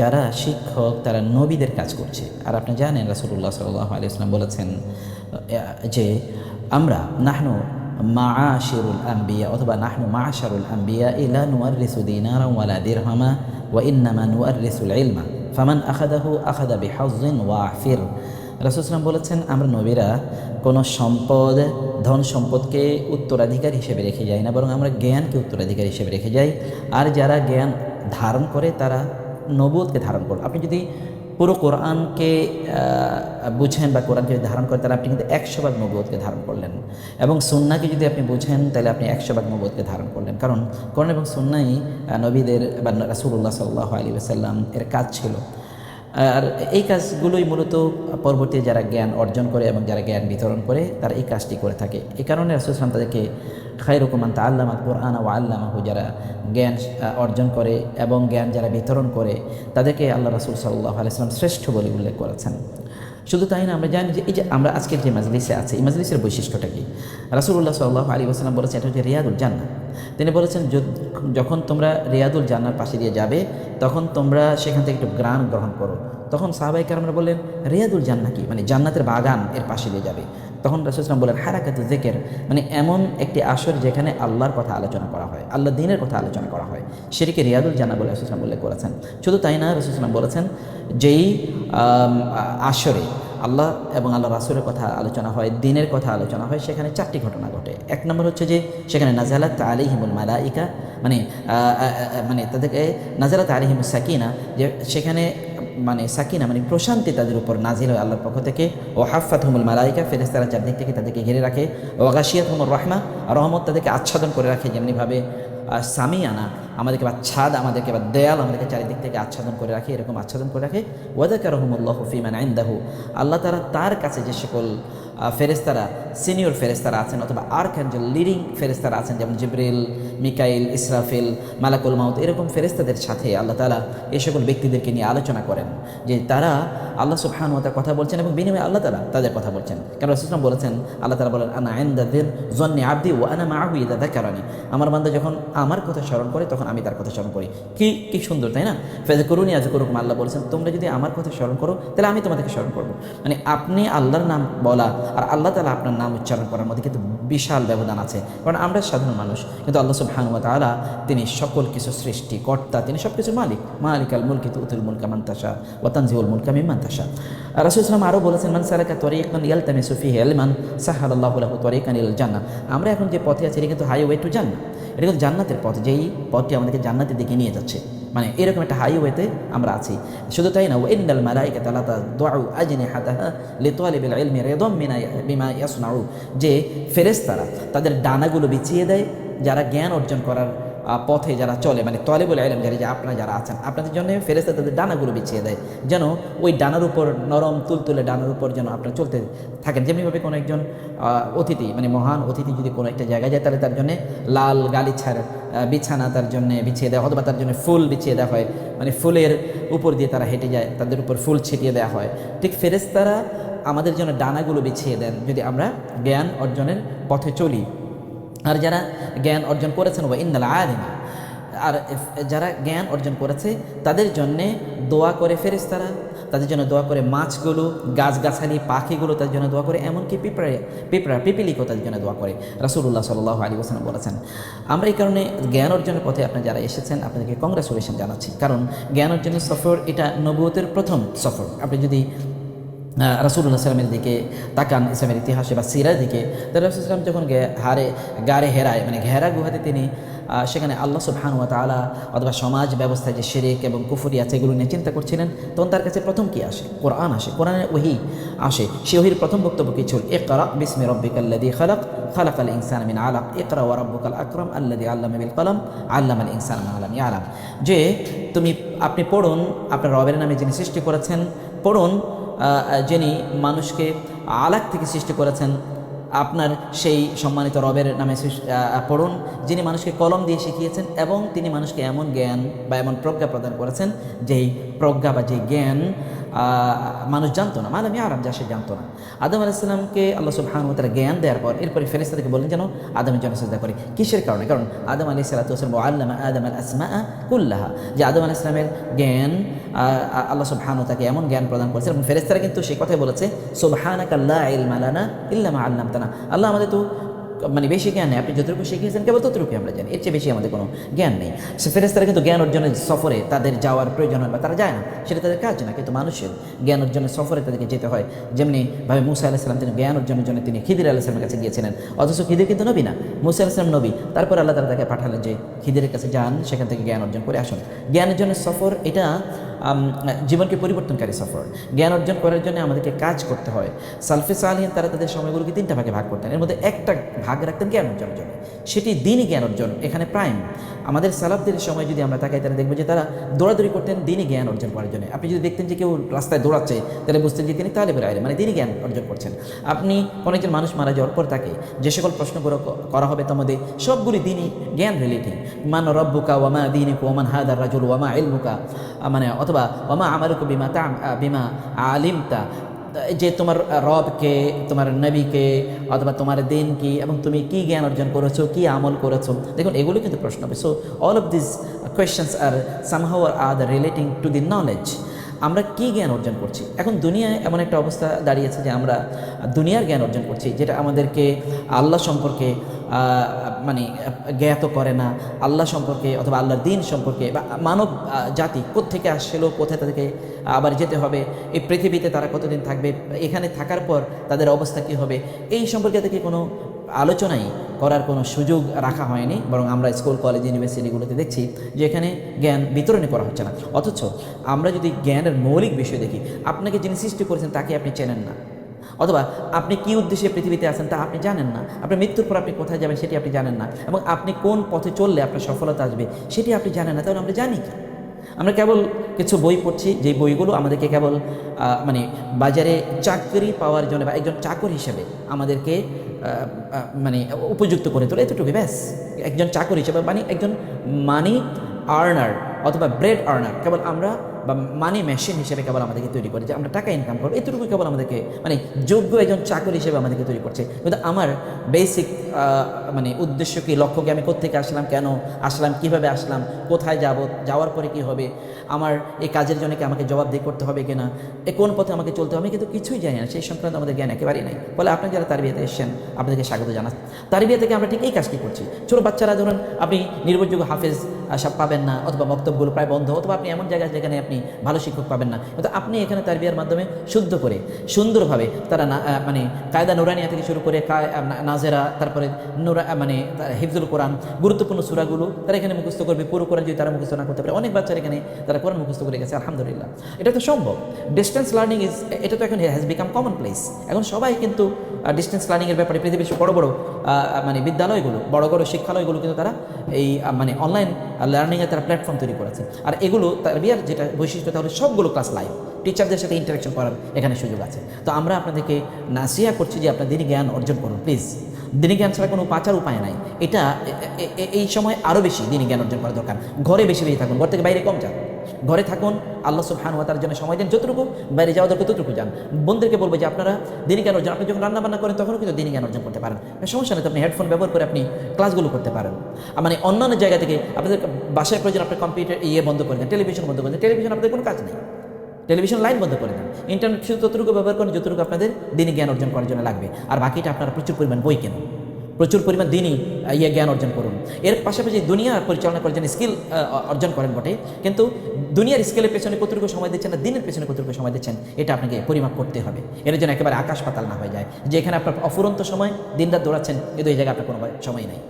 যারা শিক্ষক, তারা নবীদের কাজ করছে। আর আপনি জানেন রাসুল্লাহ সাল্লাহ আলি ইসলাম বলেছেন, যে আমরা নাহনু মাআশিরুল আম্বিয়া অথবা নাহনু মাআশারুল আম্বিয়া ইলা নুয়ারিসু দিনারা ওয়ালা দিরহামা ওয়া ইন্নামা নুয়ারিসুল ইলমা ফামান আখাদাহু আখাদা বিহাজ্জিন ওয়াফির। রাসুলাম বলেছেন, আমরা নবীরা কোনো সম্পদ, ধন সম্পদকে উত্তরাধিকার হিসেবে রেখে যাই না, বরং আমরা জ্ঞানকে উত্তরাধিকার হিসেবে রেখে যাই। আর যারা জ্ঞান ধারণ করে, তারা নবুয়তকে ধারণ করুন আপনি যদি পুরো কোরআনকে বুঝেন বা কোরআনকে যদি ধারণ করেন, তাহলে আপনি কিন্তু একশো ভাগ নবুয়তকে ধারণ করলেন। এবং সুন্নাকে যদি আপনি বুঝেন, তাহলে আপনি একশো ভাগ নবুয়তকে ধারণ করলেন। কারণ কোরআন এবং সুন্নাই নবীদের বা রাসুল্লাহ সাল্লাহ আলী আসাল্লাম এর কাজ ছিল। আর এই কাজগুলোই মূলত পরবর্তী যারা জ্ঞান অর্জন করে এবং যারা জ্ঞান বিতরণ করে, তারা এই কাজটি করে থাকে। এই কারণে রাসুলাম তাদেরকে খাইরুকুমান তা আল্লামা কোরআন ও আল্লামাহু, যারা জ্ঞান অর্জন করে এবং জ্ঞান যারা বিতরণ করে, তাদেরকে আল্লাহ রাসুল সাল্লাহ আলাইসলাম শ্রেষ্ঠ বলে উল্লেখ করেছেন। শুধু তাই না, আমরা জানি যে এই যে আমরা আজকের যে মাজলিসে আছে, এই মাজলিসের বৈশিষ্ট্যটা কি? রাসুল্লাহ সাল্লাহ আলী আসসালাম বলেছেন, এটা হচ্ছে রিয়াদুল জান্না তিনি বলেছেন যখন তোমরা রিয়াদুল জান্নার পাশে দিয়ে যাবে, তখন তোমরা সেখান থেকে একটু গ্রান গ্রহণ করো। তখন সাহাবাই কারণরা বললেন, রিয়াদুল জান্না কি? মানে জান্নাতের বাগান এর পাশে দিয়ে যাবে। তখন রাসুলাম বলেন হারাকাত জেকের মানে এমন একটি আসর যেখানে আল্লাহর কথা আলোচনা করা হয় আল্লাহ দিনের কথা আলোচনা করা হয়। সেটিকে রিয়াদুল জান্না বলে রাসুলাম উল্লেখ করেছেন। শুধু তাই না রাসুলাম বলেছেন যেই আসরে আল্লাহ এবং আল্লাহ রাসুলের কথা আলোচনা হয়, দিনের কথা আলোচনা হয়, সেখানে চারটি ঘটনা ঘটে। এক নম্বর হচ্ছে যে, সেখানে নাজালাত আলিহিমুল মালাইকা মানে মানে তাদেরকে নাজালাত আলিহিমুল সাকিনা, যে সেখানে মানে সাকিনা মানে প্রশান্তি তাদের উপর নাজিল হয় আল্লাহর পক্ষ থেকে। ও হাফাত হুমুল মালাইকা ফেরেস্তারা চারদিক থেকে তাদেরকে ঘিরে রাখে। ও গাশিয়াত হুমুর রহমা, রহমত তাদেরকে আচ্ছাদন করে রাখে যেমনিভাবে সামিয়ানা আমাদেরকে বা ছাদ, আমাদেরকে বা দেয়াল, আমাদেরকে চারিদিক থেকে আচ্ছাদন করে রাখে, এরকম আচ্ছাদন করে রাখে। ওয়াদাকা রহমুল্লাহ ফিমান আইন্দাহু আল্লাহ তারা তার কাছে যে সকল ফেরেস্তারা সিনিয়র ফেরেস্তারা আছেন অথবা আর্কাঞ্জেল লিডিং ফেরেস্তারা আছেন, যেমন জিব্রিল, মিকাইল, ইসরাফিল, মালাকুল মাউত, এরকম ফেরেস্তাদের সাথে আল্লাহ তালা এই সকল ব্যক্তিদেরকে নিয়ে আলোচনা করেন। যে তারা আল্লাহ সুবহানুয়াতার কথা বলছেন এবং বিনিময়ে আল্লাহ তালা তাদের কথা বলছেন। কারণ রসুলাম বলেছেন, আল্লাহ তালা বলেন, আনা আইন্দাদের জন্নে আব্দি ও আনা মাহু ইদা কারণে আমার বান্দা যখন আমার কথা স্মরণ করে, তখন আমি তার কথা স্মরণ করি। কি কি সুন্দর, তাই না? ফেজ করুনি আজ করুক আল্লাহ বলেছেন, তোমরা যদি আমার কথা স্মরণ করো, তাহলে আমি তোমাদেরকে স্মরণ করব। মানে আপনি আল্লাহর নাম বলা আর আল্লাহ তালা আপনার নাম উচ্চারণ করার মধ্যে কিন্তু বিশাল ব্যবধান আছে। কারণ আমরা সাধারণ মানুষ, কিন্তু আল্লাহ সুবহানুয়া তাআলা তিনি সকল কিছু সৃষ্টি, কর্তা, তিনি সব কিছুর মালিক মালিক আল মুলকি তুতুল মুলকা মান্তাসা ওয়াতানজিউল মুলকা মিমান তাসা রাসূল ইসলাম আরও বলেছেন, মান সালাকা তরিকান ইয়ালতামিসু ফিহি ইলমান সাহালাল্লাহু লাহু তরিকান ইলাল জান্নাহ। আমরা এখন যে পথে আছি, এটা কিন্তু হাইওয়ে টু জান্নাত এটা কিন্তু জান্নাতের পথ। যেই পথটি আমাদেরকে জান্নাতের দিকে নিয়ে যাচ্ছে। মানে এরকম একটা হাইওয়েতে আমরা আছি। শুধু তাই না ওয়েন্দাল মালাইকা তালা তা দোয়াউ আজিনে হাতাহা লেতোয়ালে বেলা এলমে রেদম মিনা, বিমা ইয়াসনাউ। যে ফেরেস্তারা তাদের ডানাগুলো বিছিয়ে দেয়, যারা জ্ঞান অর্জন করার পথে যারা চলে মানে তলে বলে আলম যারা যে আপনারা যারা আছেন, আপনাদের জন্য ফেরেস্তা তাদের ডানাগুলো বিছিয়ে দেয়, যেন ওই ডানার উপর নরম তুলতুলে ডানার উপর যেন আপনারা চলতে থাকেন। যেমনিভাবে কোনো একজন অতিথি মানে মহান অতিথি যদি কোনো একটা জায়গায় যায়, তাহলে তার জন্য লাল গালিছার বিছানা তার জন্য বিছিয়ে দেওয়া, অথবা তার জন্য ফুল বিছিয়ে দেওয়া হয় মানে ফুলের উপর দিয়ে তারা হেঁটে যায়, তাদের উপর ফুল ছিটিয়ে দেওয়া হয়। ঠিক ফেরেস্তারা আমাদের জন্য ডানাগুলো বিছিয়ে দেন, যদি আমরা জ্ঞান অর্জনের পথে চলি। আর যারা জ্ঞান অর্জন করেছেন, ওয়া ইন্নাল আলিমা। আর যারা জ্ঞান অর্জন করেছে, তাদের জন্যে দোয়া করে ফেরেশতারা, তাদের জন্য দোয়া করে মাছগুলো, গাছগাছালি, পাখিগুলো তাদের জন্য দোয়া করে, এমনকি পিঁপড়ে, পিঁপড়া, পিপিলিকও তাদের জন্য দোয়া করে। রাসুল্লাহ সাল্লাহ আলী ওসালাম বলেছেন, আমরা এই কারণে জ্ঞান অর্জনের পথে আপনারা যারা এসেছেন, আপনাদেরকে কংগ্রেচুলেশন জানাচ্ছি। কারণ জ্ঞান অর্জনের সফর, এটা নবুয়তের প্রথম সফর। আপনি যদি রাসুল্লাহ সাল্লামের দিকে তাকান ইসলামের ইতিহাসে বা সিরার দিকে তাহলে রাসুল ইসলাম যখন হারে গাড়ে হেরায় মানে ঘেরা গুহাতে তিনি সেখানে আল্লাহ সুবহানুয়া তাআলা অথবা সমাজ ব্যবস্থায় যে শিরিক এবং কুফুরি আছে এগুলো নিয়ে চিন্তা করছিলেন, তখন তার কাছে প্রথম কি আসে? কোরআন আসে, কোরআনের ওহি আসে। সে ওহির প্রথম বক্তব্য কি ছিল? ইকরা বিসমি রব্বিকাল্লাযী খালাক, খালাকাল ইনসানা মিন আলাক, ইকরা ওয়া রাব্বুকাল আকরাম আল্লাযী আল্লামা বিল কলম, আল্লামাল ইনসানা মা লাম আলাম যে, তুমি, আপনি পড়ুন, আপনার রবের নামে যিনি সৃষ্টি করেছেন, পড়ুন যিনি মানুষকে আলাক থেকে সৃষ্টি করেছেন, আপনার সেই সম্মানিত রবের নামে পড়ুন। যিনি মানুষকে কলম দিয়ে শিখিয়েছেন এবং তিনি মানুষকে এমন জ্ঞান বা এমন প্রজ্ঞা প্রদান করেছেন, যেই প্রজ্ঞা বা যে জ্ঞান মানুষ জানতো না। মালামি আরাম যা সে জানতো না। আদম আলাইসাল্লামকে আল্লাহ সুবহান তারা জ্ঞান দেওয়ার পর এরপরে ফেরেস্তাদেরকে বলেন যেন আদমের জন্য চেষ্টা করে। কিসের কারণে? কারণ আদম আলি সাল্লাম আল্লামা আদম আল আসমা কুল্লাহা। যে আদম আলাহ ইসলামের জ্ঞান আল্লাহ সুবহান তাকে এমন জ্ঞান প্রদান করেছে এবং ফেরেস্তারা কিন্তু সেই কথাই বলেছে, সুবহানাক আল্লাহ ইলমালানা ইল্লামা আল্লাম তানা আল্লাহ আমাদের তো মানে বেশি জ্ঞান নেই। আপনি যতটুকু শিখিয়েছেন, কেবল ততটুকু আমরা জানি। এর চেয়ে বেশি আমাদের কোনো জ্ঞান নেই। সে ফেরেস্তারা কিন্তু জ্ঞান অর্জনের সফরে তাদের যাওয়ার প্রয়োজন হয় বা তারা যায় না। সেটা তাদের কাজ না, কিন্তু মানুষের জ্ঞান অর্জনের সফরে তাদেরকে যেতে হয়। যেমনি ভাবে মুসা আলাহিসাম তিনি জ্ঞান অর্জনের জন্য তিনি খিদির আলাহিসামের কাছে গিয়েছিলেন। অথচ খিদির কিন্তু নবী না, মুসা আলাহিসাম নবী। তারপর আল্লাহ তালা তাকে পাঠালেন যে, খিদিরের কাছে যান, সেখান থেকে জ্ঞান অর্জন করে আসুন। জ্ঞান অর্জনের সফর এটা জীবনকে পরিবর্তনকারী সফর। জ্ঞান অর্জন করার জন্য আমাদেরকে কাজ করতে হয়। সালফে সালহীন তারা তাদের সময়গুলোকে তিনটা ভাগে ভাগ করতেন। এর মধ্যে একটা ভাগ রাখতেন জ্ঞান অর্জনের জন্য। সেটি দিনই জ্ঞান অর্জন, এখানে প্রাইম। আমাদের সালাফদের সময় যদি আমরা তাকাই, তাহলে দেখব যে তারা দৌড়াদৌড়ি করতেন দিনই জ্ঞান অর্জন করার জন্য। আপনি যদি দেখতেন যে কেউ রাস্তায় দৌড়াচ্ছে, তাহলে বুঝতেন যে তিনি তালে বেরোয় মানে দিনই জ্ঞান অর্জন করছেন। আপনি কোনো একজন মানুষ মারা যাওয়ার পর তাকে যে সকল প্রশ্নগুলো করা হবে তার মধ্যে সবগুলি দিনই জ্ঞান রিলেটিং মান রব্বুকা ওয়ামা দিনিকু ওমান হাদার রাজুল ওয়ামা ইলমুকা। মানে অথবা ওয়ামা আমারুকু বিমা তা বিমা আলিমতা, যে তোমার রবকে, তোমার নবীকে, অথবা তোমার দিন কি এবং তুমি কি জ্ঞান অর্জন করেছ, কি আমল করেছ, দেখুন, এগুলো কিন্তু প্রশ্ন হবে। So all of this questions are somehow are the relating to the knowledge আমরা কি জ্ঞান অর্জন করছি? এখন দুনিয়ায় এমন একটা অবস্থা দাঁড়িয়েছে যে আমরা দুনিয়ার জ্ঞান অর্জন করছি, যেটা আমাদেরকে আল্লাহ সম্পর্কে মানে জ্ঞাত করে না। আল্লাহ সম্পর্কে অথবা আল্লাহর দিন সম্পর্কে বা মানব জাতি কোত্থেকে আসছিল কোথায় তাদেরকে আবার যেতে হবে, এই পৃথিবীতে তারা কতদিন থাকবে, এখানে থাকার পর তাদের অবস্থা কী হবে, এই সম্পর্কে থেকে কোনো আলোচনাই করার কোনো সুযোগ রাখা হয়নি, বরং আমরা স্কুল, কলেজ ইউনিভার্সিটিগুলোতে দেখছি যে এখানে জ্ঞান বিতরণী করা হচ্ছে না। অথচ আমরা যদি জ্ঞানের মৌলিক বিষয় দেখি, আপনাকে যিনি সৃষ্টি করেছেন তাকে আপনি চেনেন না। অথবা আপনি কি উদ্দেশ্যে পৃথিবীতে আছেন তা আপনি জানেন না। আপনার মৃত্যুর পর আপনি কোথায় যাবেন সেটি আপনি জানেন না এবং আপনি কোন পথে চললে আপনার সফলতা আসবে সেটি আপনি জানেন না, তাহলে আমরা জানি কি? আমরা কেবল কিছু বই পড়ছি যে বইগুলো আমাদেরকে কেবল মানে বাজারে চাকরি পাওয়ার জন্য বা একজন চাকর হিসেবে আমাদেরকে মানে উপযুক্ত করে তোলে এতটুকু ব্যাস। একজন চাকর হিসেবে মানে একজন মানি আর্নার অথবা ব্রেড আর্নার। কেবল আমরা বা মানি মেশিন হিসেবে কেবল আমাদেরকে তৈরি করে, যে আমরা টাকা ইনকাম করব এতটুকু কেবল আমাদেরকে মানে যোগ্য একজন চাকর হিসেবে আমাদেরকে তৈরি করছে। কিন্তু আমার বেসিক মানে উদ্দেশ্য কি, লক্ষ্য কি, আমি কোথেকে আসলাম, কেন আসলাম, কীভাবে আসলাম, কোথায় যাব, যাওয়ার পরে কি হবে, আমার এই কাজের জন্য কি আমাকে জবাব জবাবদিহি করতে হবে কিনা, এ কোন পথে আমাকে চলতে হবে কিন্তু কিছুই জানি না, সেই সংক্রান্ত আমাদের জ্ঞান একেবারেই নাই। ফলে আপনি যারা তার বিয়েতে এসেছেন, আপনাদেরকে স্বাগত জানাচ্ছি। তার বিয়ে থেকে আমরা ঠিক এই কাজটি করছি? ছোটো বাচ্চারা, ধরুন, আপনি নির্ভরযোগ্য হাফেজ সব পাবেন না, অথবা বক্তব্যগুলো প্রায় বন্ধ, অথবা আপনি এমন জায়গায় যেখানে আপনি ভালো শিক্ষক পাবেন না। কিন্তু আপনি এখানে তার বিয়ের মাধ্যমে শুদ্ধ করে, সুন্দরভাবে তারা মানে কায়দা নুরানিয়া থেকে শুরু করে নাজেরা, তারপরে নুরা মানে হিফজুল কোরআন, গুরুত্বপূর্ণ সুরাগুলো তারা এখানে মুখস্থ করবে, পুরো কোরআন যদি তারা মুখস্থ না করতে পারে, অনেক বাচ্চারা এখানে তারা কোরআন মুখস্থ করে গেছে, আলহামদুলিল্লাহ। এটা তো সম্ভব। ডিস্টেন্স লার্নিং ইজ এটা তো এখন হ্যাজ বিকাম কমন প্লেস এখন সবাই কিন্তু ডিস্টেন্স লার্নিংয়ের ব্যাপারে পৃথিবীর বড় বড় মানে বিদ্যালয়গুলো, বড় বড় শিক্ষালয়গুলো কিন্তু তারা এই মানে অনলাইন লার্নিংয়ের তারা প্ল্যাটফর্ম তৈরি করেছে। আর এগুলো তার যেটা বৈশিষ্ট্য, তাহলে সবগুলো ক্লাস লাইভ টিচারদের সাথে ইন্টারাকশন করার এখানে সুযোগ আছে। তো আমরা আপনাদেরকে নাসিয়া করছি যে আপনার দিনই জ্ঞান অর্জন করুন প্লিজ দিনী জ্ঞান ছাড়া কোনো পাচার উপায় নাই। এটা এই সময় আরও বেশি দিনী জ্ঞান অর্জন করা দরকার। ঘরে বেশি বেশি থাকুন, ঘর থেকে বাইরে কম যান। ঘরে থাকুন, আল্লাহ সুবহান ওয়া তার জন্য সময় দিন যতটুকু, বাইরে যাওয়া দরকার ততটুকু যান। বন্ধুদেরকে বলব যে আপনারা দিনী জ্ঞান অর্জন আপনি যখন রান্না বান্না করেন, তখনও কিন্তু দিনী জ্ঞান অর্জন করতে পারেন। সমস্যা নেই আপনি হেডফোন ব্যবহার করে আপনি ক্লাসগুলো করতে পারেন। মানে অন্যান্য জায়গা থেকে আপনাদের বাসায় প্রয়োজন আপনার কম্পিউটার ইয়ে বন্ধ করে দেন টেলিভিশন বন্ধ করে দেন। টেলিভিশন আপনাদের কোনো কাজ নেই। টেলিভিশন লাইন বন্ধ করে দেন। ইন্টারনেট শুধু ততটুকু ব্যবহার করেন যতটুকু আপনাদের দিনী জ্ঞান অর্জন করার জন্য লাগবে। আর বাকিটা আপনারা প্রচুর পরিমাণ বই কেনুন। প্রচুর পরিমাণ দিনই ইয়ে জ্ঞান অর্জন করুন। এর পাশাপাশি দুনিয়া পরিচালনা করার জন্য স্কিল অর্জন করেন বটে। কিন্তু দুনিয়ার স্কেলের পেছনে কতটুকু সময় দিচ্ছেন না, দিনের পেছনে কতটুকু সময় দিচ্ছেন, এটা আপনাকে পরিমাপ করতে হবে। এর জন্য একেবারে আকাশ পাতাল না হয়ে যায়। যে এখানে আপনার অফুরন্ত সময় দিনরাত দৌড়াচ্ছেন, কিন্তু এই জায়গায় আপনার কোনো সময় নাই।